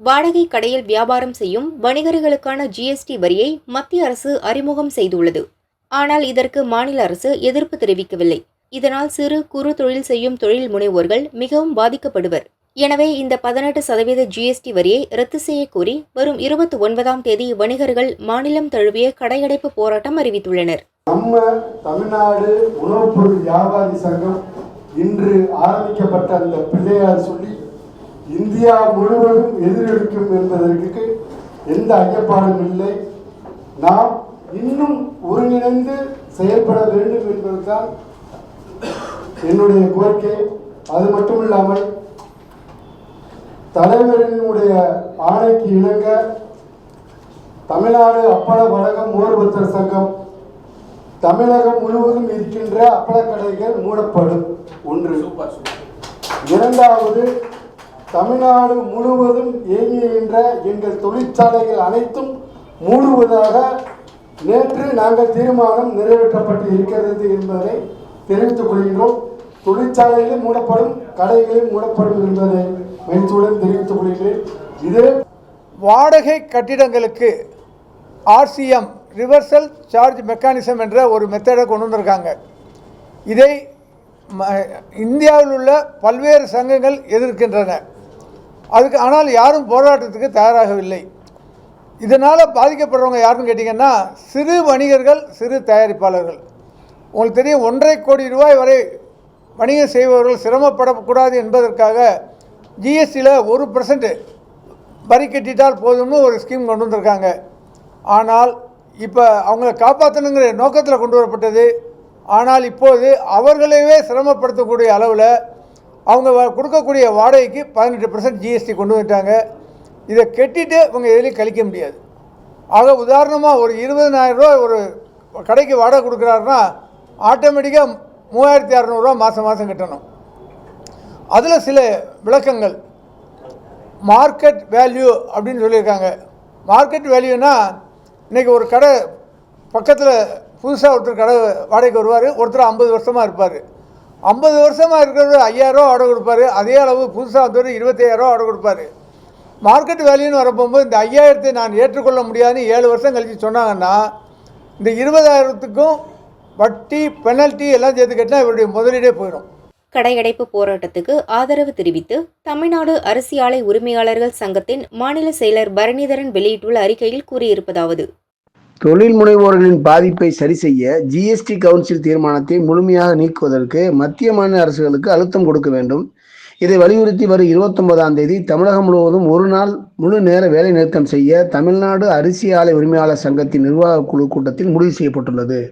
வாடகை கடையில் வியாபாரம் செய்யும் வணிகர்களுக்கான ஜிஎஸ்டி வரியை மத்திய அரசு அறிமுகம் செய்துள்ளது. ஆனால் இதற்கு மாநில அரசு எதிர்ப்பு தெரிவிக்கவில்லை. இதனால் சிறு குறு தொழில் செய்யும் தொழில் முனைவோர்கள் மிகவும் பாதிக்கப்படுவர். எனவே இந்த பதினெட்டு சதவீத ஜிஎஸ்டி வரியை ரத்து செய்யக் கோரி வரும் இருபத்தி ஒன்பதாம் தேதி வணிகர்கள் மாநிலம் தழுவிய கடையடைப்பு போராட்டம் அறிவித்துள்ளனர். நம்ம தமிழ்நாடு உணவுப் பொருள் வியாபாரி சங்கம் இன்று ஆரம்பிக்கப்பட்ட அந்த பிள்ளையார் சொல்லி இந்தியா முழுவதும் எதிரொலிக்கும் என்பதற்கு எந்த ஐயப்பாடும் இல்லை. நாம் இன்னும் ஒருங்கிணைந்து செயல்பட வேண்டும் என்பதுதான் என்னுடைய கோரிக்கை. அது மட்டும் இல்லாமல் தலைவரினுடைய ஆணைக்கு இணங்க தமிழ்நாடு அப்பள வடகம் மோர்பத்தர் சங்கம் தமிழகம் முழுவதும் இருக்கின்ற அப்பளக்கடைகள் மூடப்படும். ஒன்று. இரண்டாவது தமிழ்நாடு முழுவதும் இயங்குகின்ற எங்கள் தொழிற்சாலைகள் அனைத்தும் மூடுவதாக நேற்று நாங்கள் தீர்மானம் நிறைவேற்றப்பட்டு இருக்கிறது என்பதை தெரிவித்துக் கொள்கின்றோம். தொழிற்சாலைகளும் மூடப்படும் கடைகளும் மூடப்படும் என்பதை மகிழ்ச்சியுடன் தெரிவித்துக் கொள்கிறேன் இதே வாடகை கட்டிடங்களுக்கு ஆர்சிஎம் ரிவர்சல் சார்ஜ் மெக்கானிசம் என்ற ஒரு மெத்தடை கொண்டு வந்திருக்காங்க. இதை ம- இந்தியாவில் உள்ள பல்வேறு சங்கங்கள் எதிர்க்கின்றன. அதுக்கு ஆனால் யாரும் போராட்டத்துக்கு தயாராகவில்லை. இதனால் பாதிக்கப்படுறவங்க யாருன்னு கேட்டிங்கன்னா சிறு வணிகர்கள் சிறு தயாரிப்பாளர்கள். உங்களுக்கு தெரியும் ஒன்றரை கோடி ரூபாய் வரை வணிகம் செய்பவர்கள் சிரமப்படக்கூடாது என்பதற்காக ஜிஎஸ்டியில் ஒரு பர்சன்ட் வரி கட்டிட்டால் போதும்னு ஒரு ஸ்கீம் கொண்டு வந்திருக்காங்க. ஆனால் இப்போ அவங்கள காப்பாற்றணுங்கிற நோக்கத்தில் கொண்டு வரப்பட்டது. ஆனால் இப்போது அவர்களையே சிரமப்படுத்தக்கூடிய அளவில் அவங்க கொடுக்கக்கூடிய வாடகைக்கு பதினெட்டு பர்சன்ட் ஜிஎஸ்டி கொண்டு வந்துட்டாங்க. இதை கெட்டிட்டு இவங்க எதுலேயும் கழிக்க முடியாது. ஆக உதாரணமாக ஒரு இருபதனாயிரரூவா ஒரு கடைக்கு வாடகை கொடுக்குறாருன்னா ஆட்டோமேட்டிக்காக மூவாயிரத்தி அறநூறுவா மாதம் மாதம் கட்டணும். அதில் சில விளக்கங்கள். மார்க்கெட் வேல்யூ அப்படின்னு சொல்லியிருக்காங்க. மார்க்கெட் வேல்யூனா இன்றைக்கி ஒரு கடை பக்கத்தில் புதுசாக ஒருத்தர் கடை வாடகைக்கு வருவார் ஒருத்தர் ஐம்பது வருஷமாக இருப்பார். ஐம்பது வருஷமாக இருக்கிறவர் ஐயாயிரரூவா வாடகை கொடுப்பாரு. அதே அளவு புதுசாக வந்தவர் இருபத்தையாயிரரூவா வாடகை கொடுப்பாரு. மார்க்கெட் வேல்யூன்னு வரப்போகும்போது இந்த ஐயாயிரத்தை நான் ஏற்றுக்கொள்ள முடியாதுன்னு ஏழு வருஷம் கழித்து சொன்னாங்கன்னா இந்த இருபதாயிரத்துக்கும் வட்டி பெனல்ட்டி எல்லாம் சேர்த்து கட்டினா இவருடைய முதலீடே போயிடும். கடையடைப்பு போராட்டத்துக்கு ஆதரவு தெரிவித்து தமிழ்நாடு அரிசி ஆலை உரிமையாளர்கள் சங்கத்தின் மாநில செயலர் பரணிதரன் வெளியிட்டுள்ள அறிக்கையில் கூறியிருப்பதாவது தொழில் முனைவோர்களின் பாதிப்பை சரி செய்ய ஜிஎஸ்டி கவுன்சில் தீர்மானத்தை முழுமையாக நீக்குவதற்கு மத்திய மாநில அரசுகளுக்கு அழுத்தம் கொடுக்க வேண்டும். இதை வலியுறுத்தி வரும் இருபத்தொன்பதாம் தேதி தமிழகம் முழுவதும் ஒரு நாள் முழு நேர வேலை நிறுத்தம் செய்ய தமிழ்நாடு அரிசி ஆலை உரிமையாளர் சங்கத்தின் நிர்வாக குழு கூட்டத்தில் முடிவு செய்யப்பட்டுள்ளது.